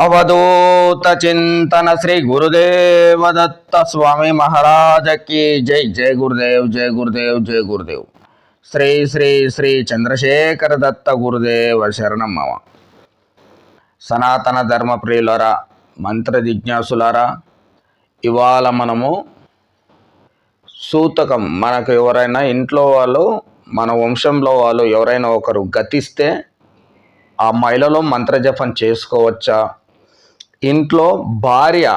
అవధూత చింతన శ్రీ గురుదేవ దత్త స్వామి మహారాజకి జై. జై గురుదేవ్ జై గురుదేవ్ జై గురుదేవ్. శ్రీ శ్రీ శ్రీ చంద్రశేఖర దత్త గురుదేవ శరణం మమ. సనాతన ధర్మ ప్రియులరా మంత్ర జిజ్ఞాసులారా ఇవాళ మనము సూతకం మనకు ఎవరైనా ఇంట్లో వాళ్ళు మన వంశంలో వాళ్ళు ఎవరైనా ఒకరు గతిస్తే ఆ మహిళలో మంత్రజపం చేసుకోవచ్చా? ఇంట్లో భార్య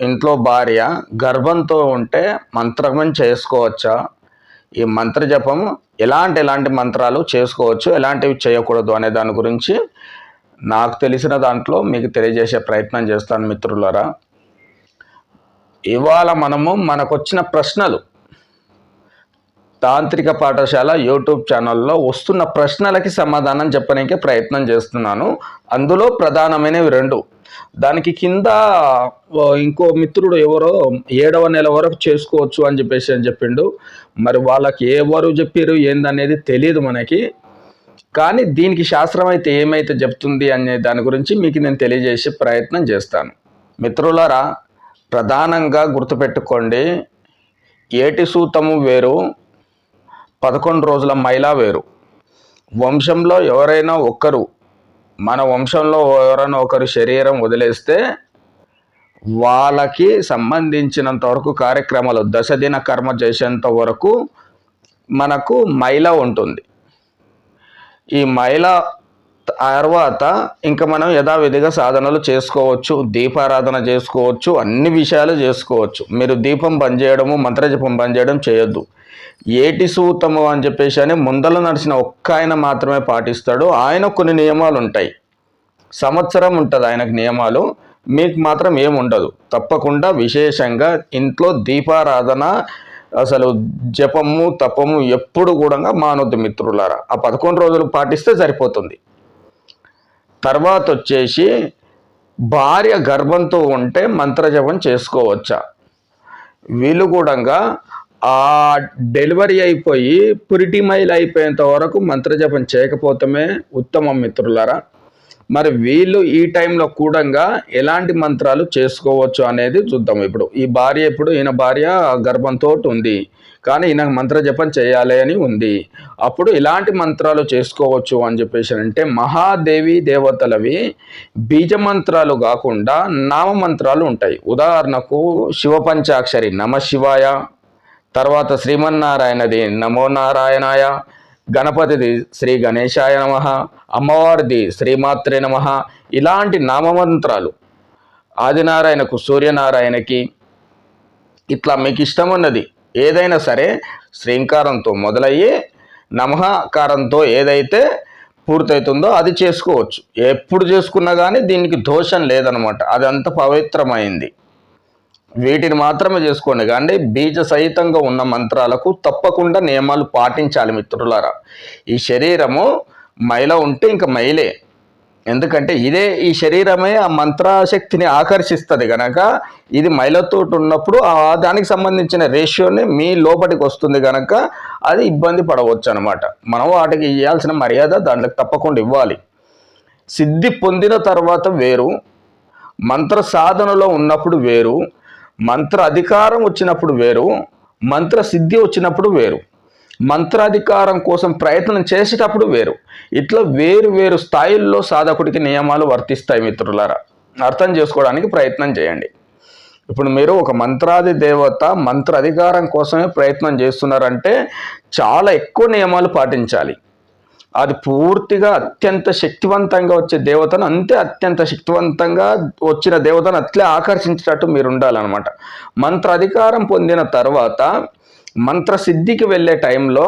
ఇంట్లో భార్య గర్భంతో ఉంటే మంత్రజపం చేసుకోవచ్చా? ఈ మంత్రజపం ఎలాంటి ఎలాంటి మంత్రాలు చేసుకోవచ్చు? ఎలాంటివి చేయకూడదు అనే దాని గురించి నాకు తెలిసిన దాంట్లో మీకు తెలియజేసే ప్రయత్నం చేస్తాను మిత్రులరా. ఇవాళ మనము మనకొచ్చిన ప్రశ్నలు. తాంత్రిక పాఠశాల యూట్యూబ్ ఛానల్లో వస్తున్న ప్రశ్నలకి సమాధానం చెప్పడానికి ప్రయత్నం చేస్తున్నాను. అందులో ప్రధానమైనవి రెండు. దానికి కింద ఇంకో మిత్రుడు ఎవరో ఏడవ నెల వరకు చేసుకోవచ్చు అని చెప్పేసి అని చెప్పిండు. మరి వాళ్ళకి ఎవరు చెప్పారు ఏందనేది తెలియదు మనకి. కానీ దీనికి శాస్త్రం అయితే ఏమైతే చెప్తుంది అనే దాని గురించి మీకు నేను తెలియజేసే ప్రయత్నం చేస్తాను. మిత్రులారా ప్రధానంగా గుర్తుపెట్టుకోండి ఏటి సూతము వేరు పదకొండు రోజుల మైలా వేరు. వంశంలో ఎవరైనా ఒక్కరు మన వంశంలో ఎవరైనా ఒకరు శరీరం వదిలేస్తే వాళ్ళకి సంబంధించినంత వరకు కార్యక్రమాలు దశదిన కర్మ చేసేంత వరకు మనకు మైల ఉంటుంది. ఈ మైల తర్వాత ఇంకా మనం యథావిధిగా సాధనలు చేసుకోవచ్చు దీపారాధన చేసుకోవచ్చు అన్ని విషయాలు చేసుకోవచ్చు. మీరు దీపం బంద్ చేయడము మంత్రజపం బంద్ చేయడం చేయొద్దు. ఏటి సూతము అని చెప్పేసి అని ముందల నడిచిన ఒక్క ఆయన మాత్రమే పాటిస్తాడు. ఆయన కొన్ని నియమాలు ఉంటాయి. సంవత్సరం ఉంటుంది ఆయనకు నియమాలు. మీకు మాత్రం ఏముండదు తప్పకుండా విశేషంగా ఇంట్లో దీపారాధన అసలు జపము తపము ఎప్పుడు కూడా మానవద్దు మిత్రులారా. ఆ పదకొండు రోజులు పాటిస్తే సరిపోతుంది. తర్వాత వచ్చేసి భార్య గర్భంతో ఉంటే మంత్రజపం చేసుకోవచ్చా? వీళ్ళు కూడా ఆ డెలివరీ అయిపోయి పురిటిమైల్ అయిపోయేంత వరకు మంత్రజపం చేయకపోతమే ఉత్తమం మిత్రులారా. మరి వీళ్ళు ఈ టైంలో కూడంగా ఎలాంటి మంత్రాలు చేసుకోవచ్చు అనేది చూద్దాం ఇప్పుడు. ఈ భార్య ఇప్పుడు ఈయన భార్య గర్భంతో ఉంది. కానీ ఈయన మంత్రజపం చేయాలి అని ఉంది. అప్పుడు ఇలాంటి మంత్రాలు చేసుకోవచ్చు అని చెప్పేసి అంటే మహాదేవి దేవతలవి బీజ మంత్రాలు కాకుండా నామ మంత్రాలు ఉంటాయి. ఉదాహరణకు శివపంచాక్షరి నమ శివాయ తర్వాత శ్రీమన్నారాయణది నమో నారాయణాయ. గణపతిది శ్రీ గణేశాయ నమ. అమ్మవారిది శ్రీమాత్రే నమ. ఇలాంటి నామమంత్రాలు ఆదినారాయణకు సూర్యనారాయణకి ఇట్లా మీకు ఇష్టం ఉన్నది ఏదైనా సరే శ్రీంకారంతో మొదలయ్యి నమహకారంతో ఏదైతే పూర్తవుతుందో అది చేసుకోవచ్చు. ఎప్పుడు చేసుకున్నా కానీ దీనికి దోషం లేదనమాట. అది అంత పవిత్రమైంది. వీటిని మాత్రమే చేసుకోండి. కానీ బీజ సహితంగా ఉన్న మంత్రాలకు తప్పకుండా నియమాలు పాటించాలి మిత్రులారా. ఈ శరీరము మైల ఉంటే ఇంకా మైలే. ఎందుకంటే ఇదే ఈ శరీరమే ఆ మంత్రశక్తిని ఆకర్షిస్తుంది కనుక ఇది మైలతో ఉన్నప్పుడు ఆ దానికి సంబంధించిన రేషియోని మీ లోపలికి వస్తుంది కనుక అది ఇబ్బంది పడవచ్చు అనమాట మనం వాటికి ఇవ్వాల్సిన మర్యాద దాంట్లోకి తప్పకుండా ఇవ్వాలి. సిద్ధి పొందిన తర్వాత వేరు మంత్ర సాధనలో ఉన్నప్పుడు వేరు మంత్ర అధికారం వచ్చినప్పుడు వేరు మంత్ర సిద్ధి వచ్చినప్పుడు వేరు. మంత్రాధికారం కోసం ప్రయత్నం చేసేటప్పుడు వేరు. ఇట్లా వేరు వేరు స్థాయిల్లో సాధకుడికి నియమాలు వర్తిస్తాయి మిత్రులారా. అర్థం చేసుకోవడానికి ప్రయత్నం చేయండి. ఇప్పుడు మీరు ఒక మంత్రాది దేవత మంత్ర అధికారం కోసమే ప్రయత్నం చేస్తున్నారంటే చాలా ఎక్కువ నియమాలు పాటించాలి. అది పూర్తిగా అత్యంత శక్తివంతంగా వచ్చే దేవతను అంతే అత్యంత శక్తివంతంగా వచ్చిన దేవతను అట్లే ఆకర్షించేటట్టు మీరు ఉండాలన్నమాట. మంత్ర అధికారం పొందిన తర్వాత మంత్ర సిద్ధికి వెళ్ళే టైంలో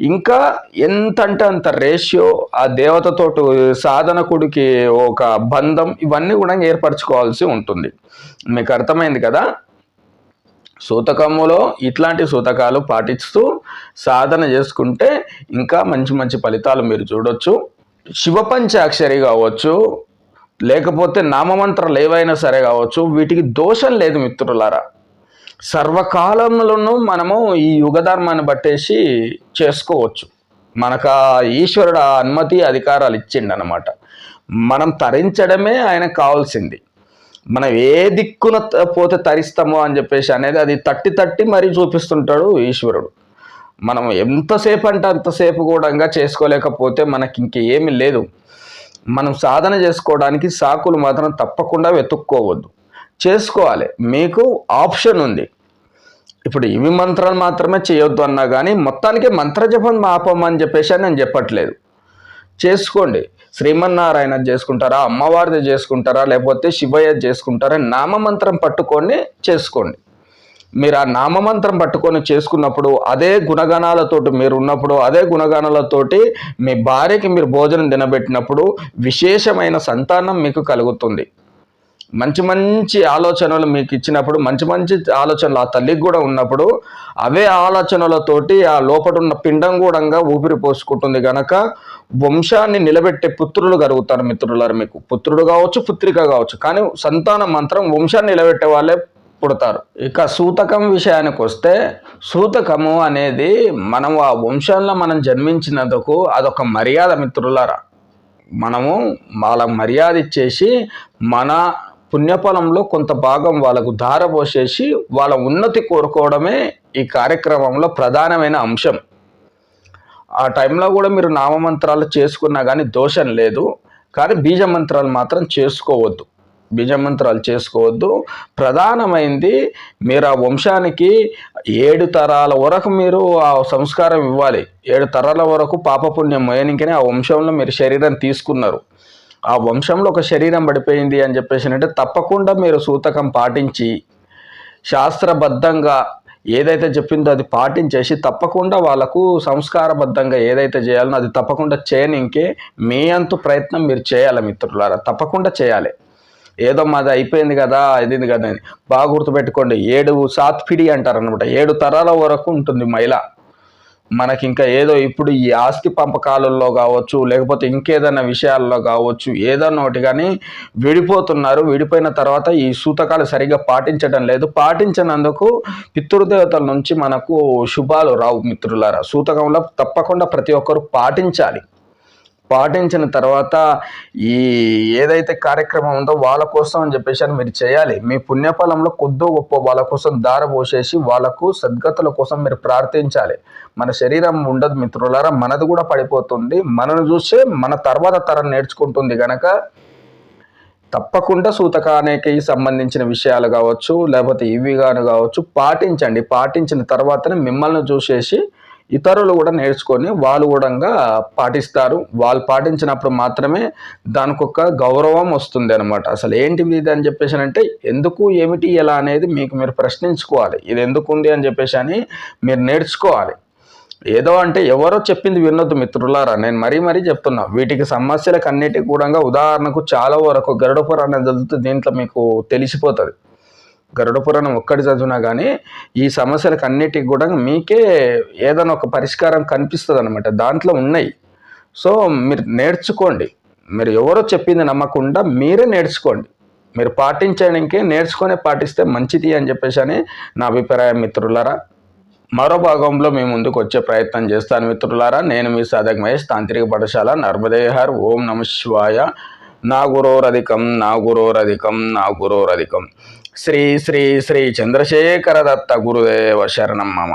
ఇంకా ఎంత అంటే అంత రేషియో ఆ దేవతతో సాధనకుడికి ఒక బంధం ఇవన్నీ కూడా ఏర్పరచుకోవాల్సి ఉంటుంది. మీకు అర్థమైంది కదా? సూతకములో ఇట్లాంటి సూతకాలు పాటిస్తూ సాధన చేసుకుంటే ఇంకా మంచి మంచి ఫలితాలు మీరు చూడొచ్చు. శివపంచాక్షరి కావచ్చు లేకపోతే నామమంత్రాలు ఏవైనా సరే కావచ్చు వీటికి దోషం లేదు మిత్రులారా. సర్వకాలంలోనూ మనము ఈ యుగధర్మాన్ని బట్టేసి చేసుకోవచ్చు. మనకు ఈశ్వరుడు ఆ అనుమతి అధికారాలు ఇచ్చిండనమాట. మనం తరించడమే ఆయనకు కావాల్సింది. మనం ఏ దిక్కున పోతే తరిస్తామో అని చెప్పేసి అనేది అది తట్టి తట్టి మరీ చూపిస్తుంటాడు ఈశ్వరుడు. మనం ఎంతసేపు అంటే అంతసేపు కూడా చేసుకోలేకపోతే మనకి ఇంకేమీ లేదు. మనం సాధన చేసుకోవడానికి సాకులు మాత్రం తప్పకుండా వెతుక్కోవద్దు. చేసుకోవాలి. మీకు ఆప్షన్ ఉంది. ఇప్పుడు ఇవి మంత్రాలు మాత్రమే చేయొద్దు అన్నా కానీ మొత్తానికి మంత్రజపం ఆపమని చెప్పేసి నేను చెప్పట్లేదు. చేసుకోండి. శ్రీమన్నారాయణ చేసుకుంటారా అమ్మవారిది చేసుకుంటారా లేకపోతే శివయ్య చేసుకుంటారా నామమంత్రం పట్టుకొని చేసుకోండి. మీరు ఆ నామమంత్రం పట్టుకొని చేసుకున్నప్పుడు అదే గుణగణాలతోటి మీరు ఉన్నప్పుడు అదే గుణగణాలతోటి మీ భార్యకి మీరు భోజనం తినబెట్టినప్పుడు విశేషమైన సంతానం మీకు కలుగుతుంది. మంచి మంచి ఆలోచనలు మీకు ఇచ్చినప్పుడు మంచి మంచి ఆలోచనలు ఆ తల్లికి కూడా ఉన్నప్పుడు అవే ఆలోచనలతోటి ఆ లోపల ఉన్న పిండం కూడా ఊపిరి పోసుకుంటుంది కనుక వంశాన్ని నిలబెట్టే పుత్రులు కలుగుతారు మిత్రులారు మీకు. పుత్రుడు కావచ్చు పుత్రిక కావచ్చు. కానీ సంతానం మాత్రం వంశాన్ని నిలబెట్టే వాళ్ళే పుడతారు. ఇక సూతకం విషయానికి వస్తే సూతకము అనేది మనం ఆ వంశంలో మనం జన్మించినందుకు అదొక మర్యాద మిత్రులారా. మనము వాళ్ళ మర్యాద ఇచ్చేసి మన పుణ్యఫలంలో కొంత భాగం వాళ్ళకు ధారపోసేసి వాళ్ళ ఉన్నతి కోరుకోవడమే ఈ కార్యక్రమంలో ప్రధానమైన అంశం. ఆ టైంలో కూడా మీరు నామమంత్రాలు చేసుకున్నా కానీ దోషం లేదు. కానీ బీజమంత్రాలు మాత్రం చేసుకోవద్దు. బీజమంత్రాలు చేసుకోవద్దు. ప్రధానమైంది మీరు ఆ వంశానికి ఏడు తరాల వరకు మీరు ఆ సంస్కారం ఇవ్వాలి. ఏడు తరాల వరకు పాపపుణ్యం మోయనికనే ఆ వంశంలో మీరు శరీరం తీసుకున్నారు. ఆ వంశంలో ఒక శరీరం పడిపోయింది అని చెప్పేసి అంటే తప్పకుండా మీరు సూతకం పాటించి శాస్త్రబద్ధంగా ఏదైతే చెప్పిందో అది పాటించేసి తప్పకుండా వాళ్ళకు సంస్కారబద్ధంగా ఏదైతే చేయాలనో అది తప్పకుండా చేయనికే మీ అంతు ప్రయత్నం మీరు చేయాలి మిత్రులారా తప్పకుండా చేయాలి. ఏదో మాది అయిపోయింది కదా ఇది కదా అని బాగా గుర్తుపెట్టుకోండి ఏడు సాత్పిడి అంటారు అనమాట ఏడు తరాల వరకు ఉంటుంది మహిళ మనకి ఇంకా ఏదో ఇప్పుడు ఈ ఆస్తి పంపకాలలో కావచ్చు లేకపోతే ఇంకేదైనా విషయాల్లో కావచ్చు ఏదన్నా ఒకటి కానీ విడిపోతున్నారు. విడిపోయిన తర్వాత ఈ సూతకాలు సరిగ్గా పాటించడం లేదు. పాటించినందుకు పితృదేవతల నుంచి మనకు శుభాలు రావు మిత్రులారా. సూతకంలో తప్పకుండా ప్రతి ఒక్కరు పాటించాలి. పాటించిన తర్వాత ఈ ఏదైతే కార్యక్రమం ఉందో వాళ్ళ కోసం అని చెప్పేసి అని మీరు చేయాలి. మీ పుణ్యఫలంలో కొద్దో గొప్ప వాళ్ళ కోసం దార పోసేసి వాళ్ళకు సద్గతుల కోసం మీరు ప్రార్థించాలి. మన శరీరం ఉండదు మిత్రులారా మనది కూడా పడిపోతుంది. మనను చూసే మన తర్వాత తరం నేర్చుకుంటుంది కనుక తప్పకుండా సూతకానికి సంబంధించిన విషయాలు కావచ్చు లేకపోతే ఇవి కాను కావచ్చు పాటించండి. పాటించిన తర్వాతనే మిమ్మల్ని చూసేసి ఇతరులు కూడా నేర్చుకొని వాళ్ళు కూడా పాటిస్తారు. వాళ్ళు పాటించినప్పుడు మాత్రమే దానికి ఒక గౌరవం వస్తుంది అనమాట అసలు ఏంటిది ఇది అని చెప్పేసి అంటే ఎందుకు ఏమిటి ఎలా అనేది మీకు మీరు ప్రశ్నించుకోవాలి. ఇది ఎందుకు ఉంది అని చెప్పేసి అని మీరు నేర్చుకోవాలి. ఏదో అంటే ఎవరో చెప్పింది వినొద్దు మిత్రులారా. నేను మరీ మరీ చెప్తున్నా. వీటికి సమస్యలకు అన్నిటికీ కూడా ఉదాహరణకు చాలా వరకు గరుడ పురాణం చదివితే దీంట్లో మీకు తెలిసిపోతుంది. గరుడ పురాణం ఒక్కటి చదివినా కానీ ఈ సమస్యలకు అన్నిటికి కూడా మీకే ఏదైనా ఒక పరిష్కారం కనిపిస్తుంది అనమాట దాంట్లో ఉన్నాయి. సో మీరు నేర్చుకోండి. మీరు ఎవరో చెప్పింది నమ్మకుండా మీరే నేర్చుకోండి. మీరు పాటించడానికి నేర్చుకొని పాటిస్తే మంచిది అని చెప్పేసి అని నా అభిప్రాయం మిత్రులారా. మరో భాగంలో మేము ముందుకు వచ్చే ప్రయత్నం చేస్తాను మిత్రులారా. నేను మీ సాధక మహేష్ తాంత్రిక పాఠశాల నర్మదేహర్. ఓం నమ శివాయ. నా గురోరధికం నా గురోరధికం నా గురోరధికం శ్రీ శ్రీ శ్రీ చంద్రశేఖర దత్త గురుదేవ శరణం మమ.